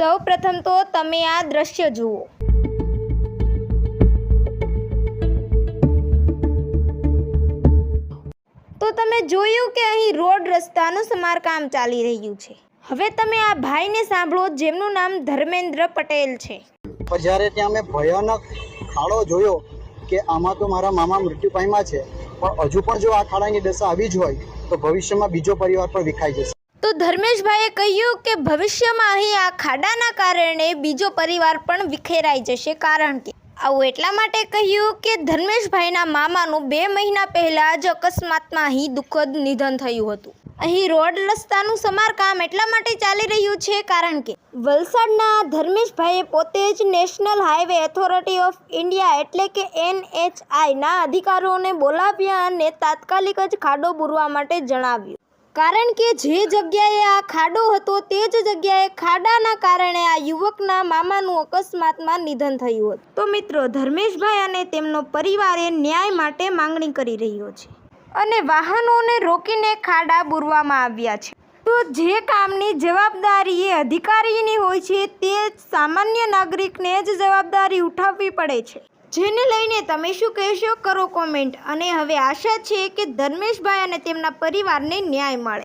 સૌ પ્રથમ તો તમે આ દ્રશ્ય જુઓ. તો તમે જોયું કે અહીં રોડ રસ્તાનું સમારકામ ચાલી રહ્યું છે. હવે તમે આ ભાઈને સાંભળો, જેમનું નામ ધર્મેન્દ્ર પટેલ છે. જ્યારે ત્યાં અમે ભયાનક ખાડો જોયો કે આમાં તો મારા મામા મૃત્યુ પામ્યા છે, પણ હજુ પણ જો આ ખાડાની દશા આવી જ હોય, તો ભવિષ્યમાં બીજો પરિવાર પણ વિખાઈ જશે. તો ધર્મેશભાઈએ કહ્યું કે ભવિષ્યમાં અહીં આ ખાડાના કારણે બીજો પરિવાર પણ વિખેરાઈ જશે કારણ કે આવું એટલા માટે કહ્યું કે ધર્મેશભાઈના મામાનું બે મહિના પહેલાં જ અકસ્માતમાં અહીં દુઃખદ નિધન થયું હતું. અહીં રોડ રસ્તાનું સમારકામ એટલા માટે ચાલી રહ્યું છે કારણ કે વલસાડના ધર્મેશભાઈએ પોતે જ national highway authority of India એટલે કે એનએચઆઈના અધિકારીઓને બોલાવ્યા અને તાત્કાલિક જ ખાડો પૂરવા માટે જણાવ્યું. કારણ કે જે જગ્યાએ આ ખાડો હતો તે જ જગ્યાએ ખાડાના કારણે આ યુવકના મામાનું અકસ્માતમાં નિધન થયું હતું. તો મિત્રો, ધર્મેશભાઈ અને તેમનો પરિવારે ન્યાય માટે માંગણી કરી રહ્યો છે અને વાહનોને રોકીને ખાડા બુરવામાં આવ્યા છે. તો જે કામની જવાબદારી એ અધિકારીની હોય છે, તે સામાન્ય નાગરિકને જ જવાબદારી ઉઠાવવી પડે છે. જેને લઈને તમે શું કહેશો? કરો કોમેન્ટ અને હવે આશા છે કે ધર્મેશભાઈ અને તેમના પરિવારને ન્યાય મળે.